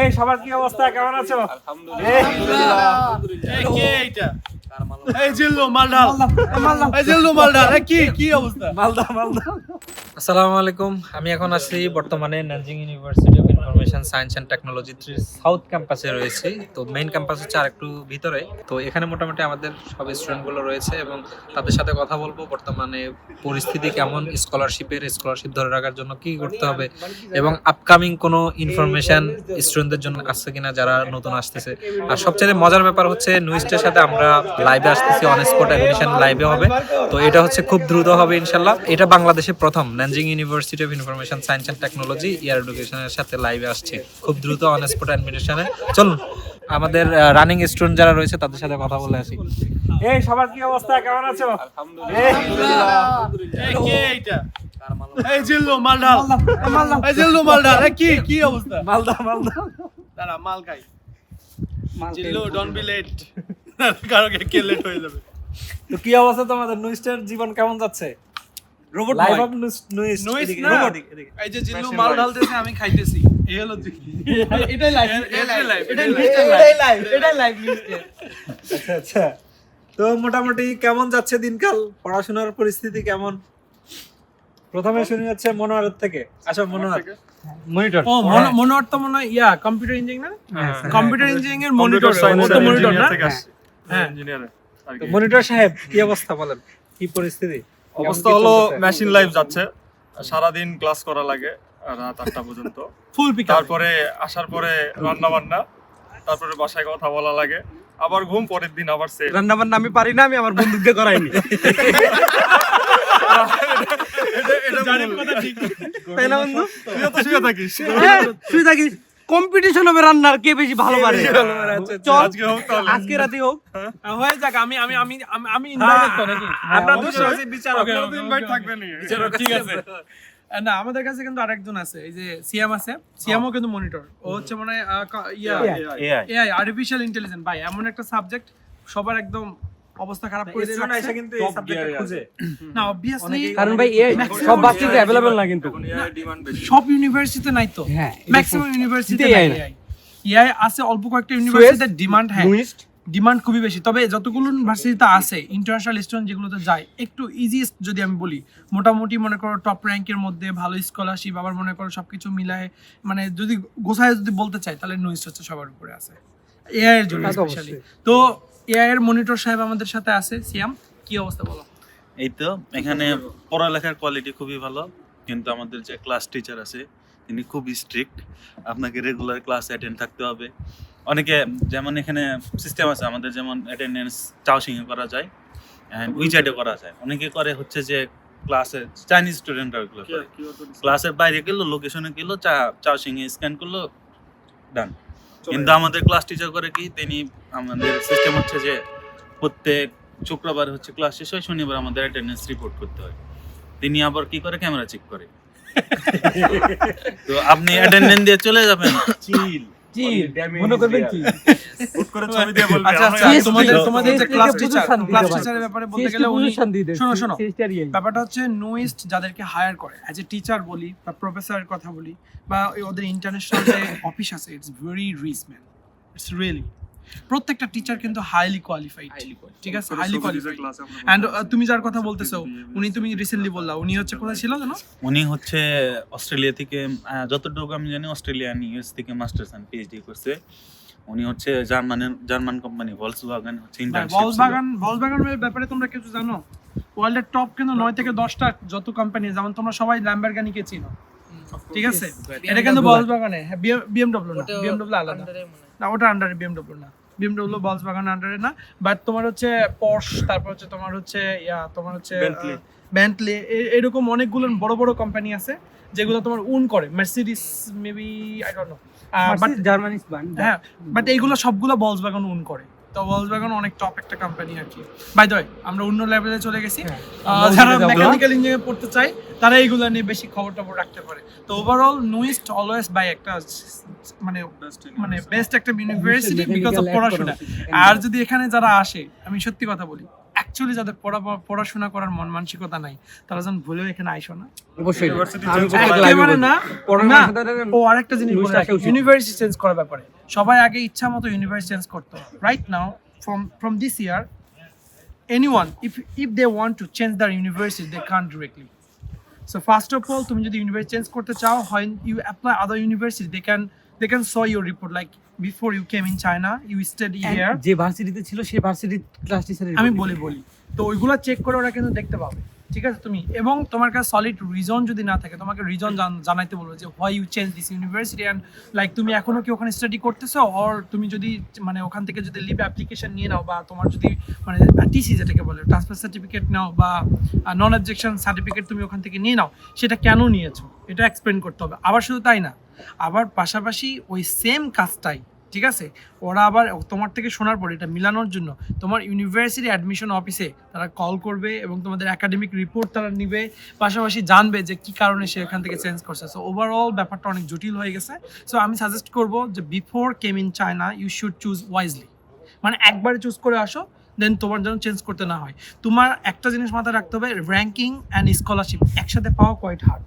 এই সবার কি অবস্থা? কেমন আছো? এই জিল্লু মালডাল এই জিল্লু মালডাল এ কি কি অবস্থা? মালদা মালদা। আসসালামু আলাইকুম। আমি এখন আছি বর্তমানে Nanjing university information science and technology south ক্যাম্পাসে রয়েছি। তো মেইন ক্যাম্পাস হচ্ছে আর একটু ভিতরে। তো এখানে মোটামুটি আমাদের সব স্টুডেন্টগুলো রয়েছে এবং তাদের সাথে কথা বলব, বর্তমানে পরিস্থিতি কেমন স্কলারশিপের স্কলারশিপ ধরে রাখার জন্য কি করতে হবে এবং আপকামিং কোনো ইনফরমেশন স্টুডেন্টদের জন্য আসছে কিনা যারা নতুন আসতেছে। আর সবচেয়ে মজার ব্যাপার হচ্ছে নুইস্টের সাথে আমরা লাইভে আসতেছি অন স্পট অ্যাডমিশন লাইভে হবে। তো এটা হচ্ছে খুব দ্রুত হবে ইনশাল্লাহ এটা বাংলাদেশে প্রথম Nanjing university of information science and technology year এডুকেশনের সাথে লাইভে আসছে। খুব দ্রুত অন স্পট অ্যাডমিশনে চলুন আমাদের রানিং স্টুডেন্ট যারা রয়েছে তাদের সাথে কথা বলে আসি। এই সবার কি অবস্থা? কেমন আছো? এইটা এই জিল্লু মালডাল এই জিল্লু মালডাল কি কি অবস্থা? মালদা মালদা। দাঁড়া মাল খাই। জিল্লু ডোন্ট বি লেট কারও কে লেট হয়ে যাবে? তো কি অবস্থা তোমাদের? নুইস্টের জীবন কেমন যাচ্ছে? রোবট লাইভ অফ নুইস্ট এই যে জিল্লু মাল ঢালতেছে আমি খাইতেছি। এই হলো এটাই লাইভ এটাই লাইভ এটাই লাইভ এটাই লাইভ আচ্ছা আচ্ছা। তো মোটামুটি কেমন যাচ্ছে দিনকাল? পড়াশোনার পরিস্থিতি কেমন? প্রথমে শুনি মনোয়ারের থেকে। আচ্ছা মনোয়ার মনিটর ও মনোহর তো মনে হয় ইয়া কম্পিউটার ইঞ্জিনিয়ারিং না? হ্যাঁ, কম্পিউটার ইঞ্জিনিয়ারিং এর মনিটর তো মনিটর না? হ্যাঁ মনিটর সাহেব কি অবস্থা বলেন? কি পরিস্থিতি? অবস্থা হলো মেশিন লাইফ যাচ্ছে। সারাদিন ক্লাস করা লাগে। রাত আটটা পর্যন্ত। ফুল পিক তারপরে আসার পরে রান্না বান্না তারপরে বাসায় কথা বলা লাগে। আবার ঘুম পরের দিন আবার সে রান্না বান্না আমি পারি না আমি আমার বন্ধুকে করাইনি। তাই না বন্ধু? তুইও শুয়ে থাকিস। হ্যাঁ, থাকিস। কম্পিটিশন হবে রান্নার কে বেশি ভালো পারে? আজকে হোক আজকে রাতে হোক। হয়ে যাক আমি আমি আমি আমি- নাকি? আমরা অবশ্যই। দুজন বিচারক। ইনভাইট ঠিক আছে। না আমাদের কাছে কিন্তু আরেকজন আছে এই যে সিএম আছে। সিএমও কিন্তু মনিটর ও হচ্ছে মনে ইয়া। এআই আর্টিফিশিয়াল ইন্টেলিজেন্স ভাই এমন একটা সাবজেক্ট সবার একদম অবস্থা খারাপ করে স্টুডেন্ট এসে কিন্তু এই সাবজেক্টটা খুঁজে। না অবভিয়াসলি কারণ ভাই সব বাচ্চাতে অ্যাভেলেবল না কিন্তু। সব ইউনিভার্সিটিতে নাই তো। হ্যাঁ ম্যাক্সিমাম ইউনিভার্সিটিতে এআই নাই এআই আছে অল্প কয়েকটা ইউনিভার্সিটিতে ডিমান্ড হ্যাঁ। ডিমান্ড খুবই বেশি। তবে যতগুলো ইউনিভার্সিটিতে আছে ইন্টারন্যাশনাল স্টুডেন্ট যেগুলোতে যায় একটু ইজিয়েস্ট যদি আমি বলি মোটামুটি মনে করো টপ র্যাঙ্কের মধ্যে ভালো স্কলারশিপ আবার মনে করো সবকিছু মিলায় মানে যদি গোছায় যদি বলতে চাই তাহলে নুইস হচ্ছে সবার উপরে আছে। এআই এর জন্য তো স্পেশালি। তো এআই এর মনিটর সাহেব আমাদের সাথে আছে। সিয়াম কি অবস্থা বলো? এই তো এখানে পড়ালেখার কোয়ালিটি খুবই ভালো কিন্তু আমাদের যে ক্লাস টিচার আছে তিনি খুব স্ট্রিক্ট আপনাকে রেগুলার ক্লাস অ্যাটেন্ড থাকতে হবে। অনেকে যেমন এখানে সিস্টেম আছে আমাদের যেমন অ্যাটেন্ডেন্স চাউসিংয়ে করা যায় অ্যান্ড উইচ্যাটে করা যায়। অনেকে করে হচ্ছে যে ক্লাসে চাইনিজ স্টুডেন্টরা করে। ক্লাসের বাইরে গেলো লোকেশনে গেলো চা চাউসিংয়ে স্ক্যান করল ডান কিন্তু আমাদের ক্লাস টিচার করে কি তিনি আমাদের সিস্টেম হচ্ছে যে প্রত্যেক শুক্রবার হচ্ছে ক্লাস শেষ হয় শনিবার আমাদের অ্যাটেন্ডেন্স রিপোর্ট করতে হয়। তিনি আবার কি করে? ক্যামেরা চেক করে। তো আপনি অ্যাটেন্ডেন্স দিয়ে চলে যাবেন। চিল মনে করবেন কি আচ্ছা আচ্ছা Yes, তোমাদের yes, তোমাদের যে yes, ক্লাস yes, টিচার বুঝে শান্তি ক্লাস দেওয়া। টিচারের ব্যাপারে বলতে সিএসটি গেলে উনি পজিশন দিয়ে দেয় শোনো, শোনো। সিএসটি আর ইএ ব্যাপারটা হচ্ছে নোয়েস্ট যাদেরকে হায়ার করে অ্যাজ এ টিচার বলি বা প্রফেসরের কথা বলি বা ওদের ইন্টারন্যাশনাল যে অফিস আছে it's very rich man it's really প্রত্যেকটা টিচার কিন্তু হাইলি কোয়ালিফাইড ঠিক আছে? হাইলি কোয়ালিফাইড অ্যান্ড তুমি যার কথা বলতেছো উনি তুমি রিসেন্টলি বললা উনি হচ্ছে কোথায় ছিল জানো উনি হচ্ছে অস্ট্রেলিয়া থেকে যতটুকু আমি জানি অস্ট্রেলিয়ান ইউএস থেকে মাস্টার্স অ্যান্ড পিএইচডি করছে। উনি হচ্ছে জার্মানের জার্মান কোম্পানি ভলসওয়াগন হচ্ছে ইন্টার্নশিপ ভলসবাগান ভলসবাগানের ব্যাপারে তোমরা কিছু জানো? ওয়ার্ল্ডের টপ কিন্তু নয় থেকে দশটা যত কোম্পানি যেমন তোমরা সবাই ল্যাম্বারগানিকে চিনো। ঠিক আছে? এটা কিন্তু ভলসবাগানে বিএমডব্লিউ না বিএমডব্লিউ আলাদা। না ওটা আন্ডারে বিএমডব্লিউ না। বিএমডব্লিউ ভলসবাগান আন্ডারে না। বাট তোমার হচ্ছে পশ তারপর হচ্ছে তোমার হচ্ছে ইয়া তোমার হচ্ছে ব্যান্টলে এরকম অনেকগুলো বড় বড় কোম্পানি আছে যেগুলো তোমার উন করে। Mercedes maybe I don't know but Germany হ্যাঁ বাট এইগুলো সবগুলো বলসবাগান উন করে। তো ভলসবাগান অনেক টপ একটা কোম্পানি আর কি বাই দ্য আমরা অন্য লেভেলে চলে গেছি হ্যাঁ। যারা। মেকানিক্যাল ইঞ্জিনিয়ারিং পড়তে চায় তারা এইগুলো নিয়ে বেশি খবর টবর রাখতে পারে তো ওভারঅল নুইস্ট অলওয়েজ বাই একটা মানে মানে বেস্ট একটা ইউনিভার্সিটি বিকজ অফ পড়াশোনা আর যদি এখানে যারা আসে আমি সত্যি কথা বলি অ্যাকচুয়ালি যাদের পড়া পড়াশোনা করার মন মানসিকতা নাই তারা যেন ভুলেও এখানে আইসো না অবশ্যই। না ও আরেকটা জিনিস। ইউনিভার্সিটি চেঞ্জ করার ব্যাপারে সবাই আগে ইচ্ছা মতো ইউনিভার্সিটি চেঞ্জ করতো right now from from this year anyone if if they want to change they can't directly so first of all তুমি যদি ইউনিভার্সিটি চেঞ্জ করতে চাও হয় you apply other university they can they can see your report like before you came in China you study here যে ভার্সিটিতে ছিল সেই ভার্সিটির ক্লাস টিচারের আমি বলি বলি। তো ওইগুলো চেক করে ওরা কিন্তু দেখতে পাবে। ঠিক আছে তুমি? এবং তোমার কাছে সলিড রিজন যদি না থাকে তোমাকে রিজন জানাইতে বলবে যে why you change this university and like তুমি এখনও কি ওখানে স্টাডি করতেছো? অর তুমি যদি মানে ওখান থেকে যদি লিভ অ্যাপ্লিকেশন নিয়ে নাও বা তোমার যদি মানে টিসি যেটাকে বলে ট্রান্সফার সার্টিফিকেট নাও বা নন অবজেকশন সার্টিফিকেট তুমি ওখান থেকে নিয়ে নাও সেটা কেন নিয়েছো? এটা এক্সপ্লেন করতে হবে। আবার শুধু তাই না আবার পাশাপাশি ওই সেম কাজটাই, ঠিক আছে? ওরা আবার তোমার থেকে শোনার পর, এটা মিলানোর জন্য তোমার ইউনিভার্সিটি অ্যাডমিশন অফিসে তারা কল করবে এবং তোমাদের একাডেমিক রিপোর্ট তারা নিবে। পাশাপাশি জানবে যে কি কারণে সে এখান থেকে চেঞ্জ করছে। সো ওভারঅল ব্যাপারটা অনেক জটিল হয়ে গেছে। সো আমি সাজেস্ট করব যে before came in China you should choose wisely মানে একবারে চুজ করে আসো দেন তোমার যেন চেঞ্জ করতে না হয়। তোমার একটা জিনিস মাথায় রাখতে হবে র্যাঙ্কিং অ্যান্ড স্কলারশিপ একসাথে পাওয়া কোয়াইট হার্ড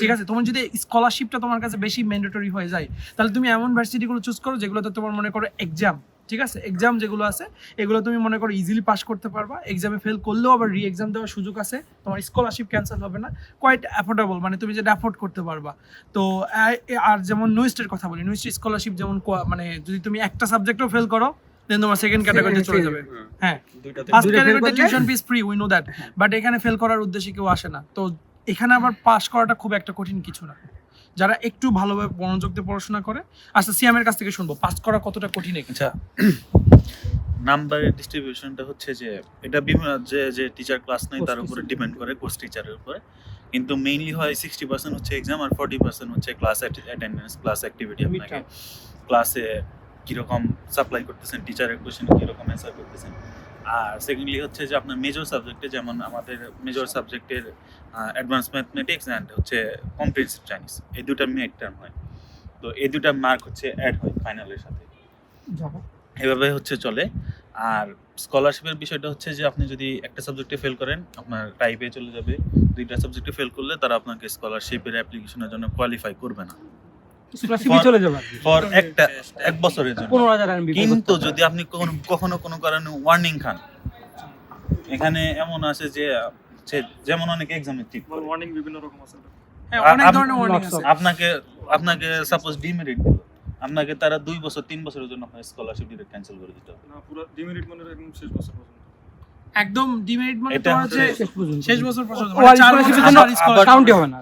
ঠিক আছে? তোমার যদি স্কলারশিপটা তোমার কাছে বেশি ম্যান্ডেটরি হয়ে যায় তাহলে তুমি এমন ভার্সিটিগুলো চুজ করো যেগুলোতে তোমার মনে করো এক্সাম ঠিক আছে? এক্সাম যেগুলো আছে এগুলো তুমি মনে করো ইজিলি পাস করতে পারবা। এক্সামে ফেল করলেও আবার রি এক্সাম দেওয়ার সুযোগ আছে তোমার স্কলারশিপ ক্যান্সেল হবে না। কোয়াইট অ্যাফোর্ডেবল মানে তুমি যেটা অ্যাফোর্ড করতে পারবা। তো আর যেমন নুইস্টের কথা বলি নুইস্ট স্কলারশিপ যেমন মানে যদি তুমি একটা সাবজেক্টও ফেল করো দেন তোমার সেকেন্ড ক্যাটাগরিতে চলে যাবে। হ্যাঁ ফার্স্ট ক্যাটাগরিতে tuition fees free we know that but এখানে ফেল করার উদ্দেশ্যে কেউ আসে না। তো এখানে আবার পাস করাটা খুব একটা কঠিন কিছু না। যারা একটু ভালোভাবে মনোযোগ দিয়ে পড়াশোনা করে আচ্ছা সিএমের কাছ থেকে শুনব পাস করা কতটা কঠিন আচ্ছা নাম্বারের ডিস্ট্রিবিউশনটা হচ্ছে যে এটা বিভিন্ন যে যে টিচার ক্লাস নেয় তার উপরে ডিপেন্ড করে কোর্স টিচারের উপরে। কিন্তু মেইনলি হয় সিক্সটি পার্সেন্ট হচ্ছে এক্সাম আর ফর্টি পার্সেন্ট হচ্ছে ক্লাস অ্যাটেন্ডেন্স ক্লাস অ্যাক্টিভিটি আপনাকে। ক্লাসে কীরকম সাপ্লাই করতেছেন টিচারের কোশ্চেন কীরকম অ্যান্সার করতেছেন। আর সেকেন্ডলি হচ্ছে যে আপনার মেজর সাবজেক্টে যেমন আমাদের মেজর সাবজেক্টের অ্যাডভান্স ম্যাথমেটিক্স অ্যান্ড হচ্ছে কম্প্রিহেন্সিভ চাইনিজ এই দুটা মেড টার্ম হয়। তো এই দুটা মার্ক হচ্ছে অ্যাড হয় ফাইনালের সাথে। এভাবে হচ্ছে চলে। আর স্কলারশিপের বিষয়টা হচ্ছে যে আপনি যদি একটা সাবজেক্টে ফেল করেন আপনার টাইপে চলে যাবে। দুইটা সাবজেক্টে ফেল করলে তারা আপনাকে স্কলারশিপের অ্যাপ্লিকেশনের জন্য কোয়ালিফাই করবে না। স্কলারশিপই চলে যাবে ফর একটা এক বছরের জন্য। পনেরো হাজার কিন্তু যদি আপনি কখনো- কখনো কোনো কারণে ওয়ার্নিং খান। এখানে এমন আছে যে যে- যেমন অনেক এক্সামে ঠিক ওয়ার্নিং বিভিন্ন রকম আছে। হ্যাঁ অনেক ধরনের ওয়ার্নিং আছে। আপনাকে আপনাকে সাপোজ ডিমেরিট দিল। আপনাকে তারা দুই বছর তিন বছরের জন্য স্কলারশিপ ডিরেক্ট ক্যান্সেল করে দিতে হবে। না পুরো ডিমেরিট মানে একদম শেষ বছর পর্যন্ত। একদম ডিমেরিট মানে তোমার হচ্ছে শেষ বছর পর্যন্ত মানে চার বছর কাউন্টই হবে না।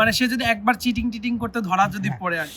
মানে সে যদি একবার চিটিং টিটিং করতে ধরা যদি পড়ে আর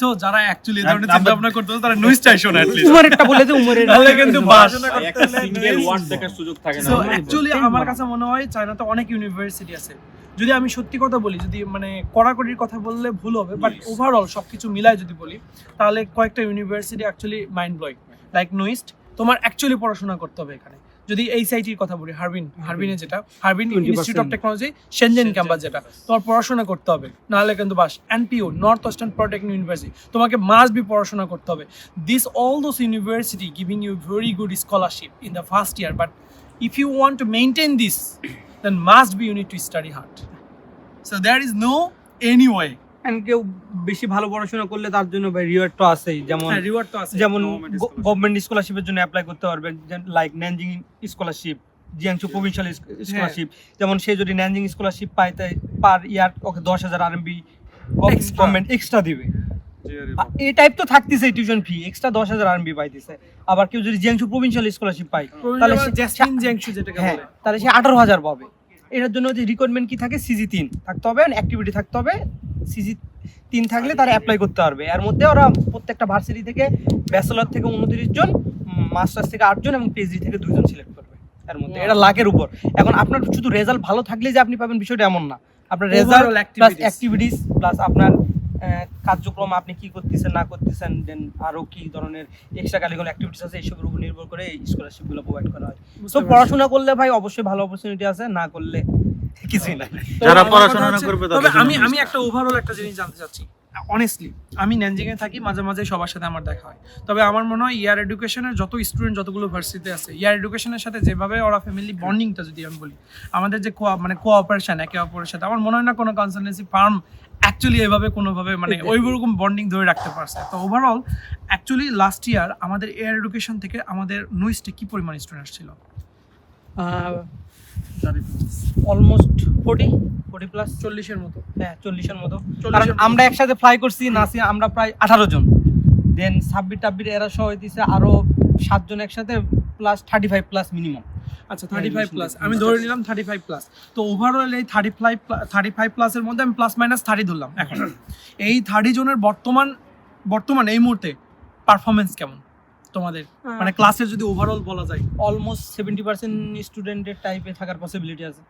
সো যারা অ্যাকচুয়ালি এই ধরনের চিন্তা ভাবনা করতে তারা চাইছো না। উমরেরটা বলে যে উমরের তাহলে কিন্তু বাস একটা সিঙ্গেল ওয়ার্ড দেখার সুযোগ থাকে সো অ্যাকচুয়ালি আমার কাছে মনে হয় চায়নাতে অনেক ইউনিভার্সিটি আছে। যদি আমি সত্যি কথা বলি যদি মানে কড়াকড়ির কথা বললে ভুল হবে বাট ওভারঅল সবকিছু মিলায় যদি বলি তাহলে কয়েকটা university actually mind blowing like NUIST তোমার অ্যাকচুয়ালি পড়াশোনা করতে হবে এখানে। যদি এই সাইটির কথা বলি হারবিন হারবিনে যেটা Harbin 20% institute of technology Shenzhen campus যেটা। তোমার পড়াশোনা করতে হবে নাহলে কিন্তু বাস NPU north western polytechnic university তোমাকে মাস্ট বি পড়াশোনা করতে হবে। This all those university giving you very good scholarship in the first year but if you want to maintain this, then must be you need to study hard. So there is no any way. And কেউ বেশি ভালো পড়াশোনা করলে তার জন্য ভাই reward তো আছেই। যেমন হ্যাঁ, reward তো আছে। যেমন গভর্নমেন্ট স্কলারশিপের জন্য অ্যাপ্লাই করতে পারবে like Nanjing scholarship Jiangsu provincial scholarship যেমন সে যদি ন্যানজিং স্কলারশিপ পায় তাই পার ইয়ার ওকে দশ হাজার আরএমবি গভর্নমেন্ট এক্সট্রা দিবে। এই টাইপ তো থাকতেছে টিউশন ফি এক্সট্রা দশ হাজার আরএমবি পাইতেছে। আবার কেউ যদি জিয়াংশু প্রভিনশিয়াল স্কলারশিপ পায় তাহলে সে- যেটাকে হ্যাঁ বলে। তাহলে সে আঠারো হাজার পাবে। এটার জন্য যে রিকোয়ারমেন্ট কি থাকে? সিজি তিন থাকতে হবে অ্যাক্টিভিটি থাকতে হবে সিজি তিন থাকলে তারা অ্যাপ্লাই করতে পারবে। এর মধ্যে ওরা প্রত্যেকটা ভার্সিটি থেকে ব্যাচেলর থেকে উনত্রিশ জন মাস্টার্স থেকে আটজন এবং পিএইচডি থেকে দুজন সিলেক্ট করবে। এর মধ্যে। এটা লাখের উপর। এখন আপনার শুধু রেজাল্ট ভালো থাকলে যে আপনি পাবেন বিষয়টা এমন না। আপনার রেজাল্ট প্লাস অ্যাক্টিভিটিস প্লাস আপনার কার্যক্রম আপনি কি করতেছেন না করতেছেন দেন আরও কি ধরনের এক্সট্রা কারিকুলার অ্যাক্টিভিটিস আছে এইসবের উপর নির্ভর করে স্কলারশিপগুলো প্রোভাইড করা হয়। সো তো পড়াশোনা করলে ভাই অবশ্যই ভালো অপরচুনিটি আছে না করলে কিছুই না যারা পড়াশোনা না করবে তবে আমি আমি একটা ওভারঅল একটা জিনিস জানতে চাচ্ছি। অনেস্টলি আমি ন্যানজিংয়ে থাকি মাঝে মাঝে সবার সাথে আমার দেখা হয়। তবে আমার মনে হয় ইয়ার এডুকেশনের যত স্টুডেন্ট যতগুলো ভার্সিটিতে আছে ইয়ার এডুকেশনের সাথে যেভাবে ওরা ফ্যামিলি বন্ডিংটা যদি আমি বলি আমাদের যে co- মানে কোঅপারেশন একে অপরের সাথে আমার মনে হয় না কোনো কনসালটেন্সি ফার্ম অ্যাকচুয়ালি এভাবে কোনোভাবে মানে ওই রকম বন্ডিং ধরে রাখতে পারছে। তো ওভারঅল অ্যাকচুয়ালি লাস্ট ইয়ার আমাদের এয়ার এডুকেশন থেকে আমাদের নুইস্টে কি পরিমাণ স্টুডেন্ট ছিল অলমোস্ট ফোর্টি ফোর্টি প্লাস চল্লিশের মতো। হ্যাঁ চল্লিশের মতো। কারণ আমরা একসাথে ফ্লাই করছি নাসি আমরা প্রায় আঠারো জন। দেন সাব্বির টাব্বির এরা সহ হইতেছে আরও সাতজন একসাথে plus thirty five plus minimum আচ্ছা থার্টি ফাইভ প্লাস আমি ধরে নিলাম থার্টি ফাইভ প্লাস তো ওভারঅল এই থার্টি ফাইভ থার্টি ফাইভ প্লাসের মধ্যে আমি প্লাস মাইনাস থার্টি ধরলাম। এখন এই থার্টি জনের বর্তমান বর্তমান এই মুহূর্তে পারফরমেন্স কেমন? তোমাদের। মানে ক্লাসের যদি ওভারঅল বলা যায় অলমোস্ট সেভেন্টি পার্সেন্ট স্টুডেন্টের টাইপে থাকার পসিবিলিটি আছে।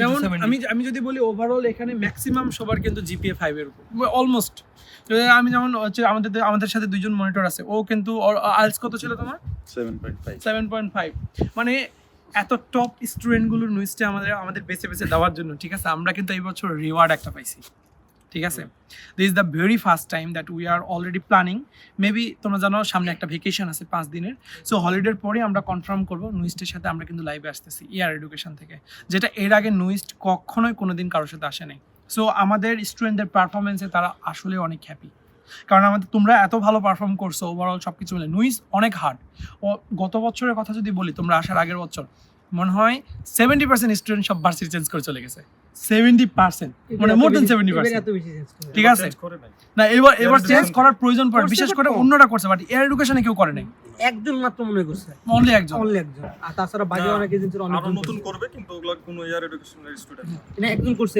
যেমন আমি আমি যদি বলি ওভারঅল এখানে ম্যাক্সিমাম সবার কিন্তু জিপিএ ফাইভ এর উপর। অলমোস্ট আমি যেমন হচ্ছে আমাদের আমাদের সাথে দুইজন মনিটর আছে। ও কিন্তু আইলস কত ছিল তোমার? Seven point five seven point five মানে এত টপ স্টুডেন্টগুলোর নিউজটা আমাদের আমাদের বেছে বেছে দেওয়ার জন্য ঠিক আছে? আমরা কিন্তু এই বছর রিওয়ার্ড একটা পাইছি। ঠিক আছে? This is the very first time that we are already planning maybe তোমরা জানো, সামনে একটা ভেকেশন আছে পাঁচ দিনের। সো হলিডের পরে আমরা কনফার্ম করব নুইস্টের সাথে আমরা কিন্তু লাইভে আসতেছি ইয়ার এডুকেশন থেকে। যেটা এর আগে নুইস্ট কখনোই কোনোদিন কারোর সাথে আসে নাই। সো আমাদের স্টুডেন্টদের পারফরমেন্সে তারা আসলে অনেক হ্যাপি কারণ আমাদের তোমরা এত ভালো পারফর্ম করছ ওভারঅল সব কিছু মিলে। নুইস অনেক হার্ড ও, গত বছরের কথা যদি বলি, তোমরা আসার আগের বছর, মনে হয় সেভেন্টি পার্সেন্ট স্টুডেন্ট সব ভার্সিটি চেঞ্জ করে চলে গেছে। Seventy percent. মানে মোর দেন সেভেন্টি পার্সেন্ট ঠিক আছে? না এবার এবার চেঞ্জ করার প্রয়োজন পড়ে বিশেষ করে অন্যরা করছে বাট এয়ার এডুকেশনে কেউ করে নাই। একজন মাত্র মনে করছে। অনলি একজন। অনলি একজন। আর তাছাড়া বাকি অনেক এজেন্সির অনেক আরও নতুন করবে কিন্তু ওগুলো কোনো ইয়ার এডুকেশনের স্টুডেন্ট না। একজন করছে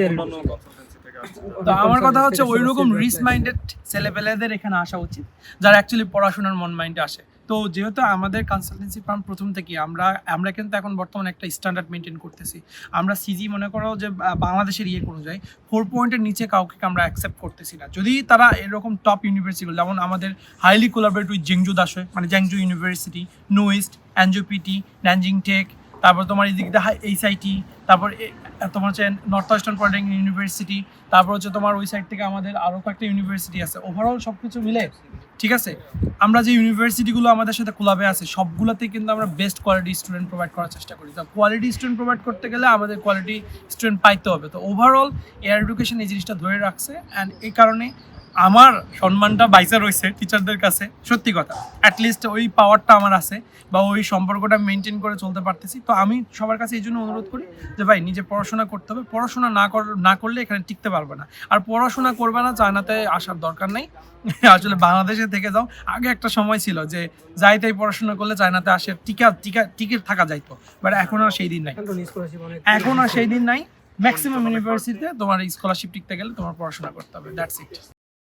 তো আমার কথা হচ্ছে থেকে ওই রকম সবার মাইন্ডেড ছেলেপেলেদের এখানে আসা উচিত যারা অ্যাকচুয়ালি পড়াশোনার মন মাইন্ডে আসে। তো যেহেতু আমাদের কনসালটেন্সি ফার্ম প্রথম থেকে, আমরা আমরা কিন্তু এখন বর্তমানে একটা স্ট্যান্ডার্ড মেনটেন করতেছি। আমরা সিজি মনে করো যে বাংলাদেশের ইয়ে অনুযায়ী ফোর পয়েন্টের নিচে কাউকে আমরা অ্যাকসেপ্ট করতেছি না। যদি তারা এরকম টপ ইউনিভার্সিটি যেমন আমাদের হাইলি কোলাবরেট উইথ জেংজু দাসে মানে জ্যাংজু ইউনিভার্সিটি নোয়েস্ট অ্যানজোপিটি ন্যানজিং টেক তারপর তোমার এই দিক দিয়ে এইচআইটি তারপর তোমার হচ্ছে নর্থ ওয়েস্টার্ন পলিটেকনিক ইউনিভার্সিটি তারপর হচ্ছে তোমার ওই সাইড থেকে আমাদের আরও কয়েকটা ইউনিভার্সিটি আছে। ওভারঅল সব কিছু মিলে, ঠিক আছে? আমরা যে ইউনিভার্সিটিগুলো আমাদের সাথে ক্লাবে আছে সবগুলোতে কিন্তু আমরা বেস্ট কোয়ালিটি স্টুডেন্ট প্রোভাইড করার চেষ্টা করি। তো কোয়ালিটি স্টুডেন্ট প্রোভাইড করতে গেলে আমাদের কোয়ালিটি স্টুডেন্ট পাইতে হবে। তো ওভারঅল এয়ার এডুকেশন এই জিনিসটা ধরে রাখছে। অ্যান্ড এই কারণে আমার সম্মানটা বাইসা রয়েছে টিচারদের কাছে সত্যি কথা। অ্যাটলিস্ট ওই পাওয়ারটা আমার আছে বা ওই সম্পর্কটা মেনটেন করে চলতে পারতেছি। তো আমি সবার কাছে এই জন্য অনুরোধ করি যে ভাই নিজে পড়াশোনা করতে হবে। পড়াশোনা না কর না করলে এখানে টিকতে পারবে না। আর পড়াশোনা করবে না চায়নাতে আসার দরকার নেই। আসলে বাংলাদেশে থেকে যাও। আগে একটা সময় ছিল যে যাই তাই পড়াশোনা করলে চায়নাতে আসে টিকা টিকা টিকে থাকা যাইতো। বাট এখন আর সেই দিন নাই। এখন আর সেই দিন নাই। ম্যাক্সিমাম ইউনিভার্সিটিতে তোমার স্কলারশিপ টিকতে গেলে তোমার পড়াশোনা করতে হবে। That's it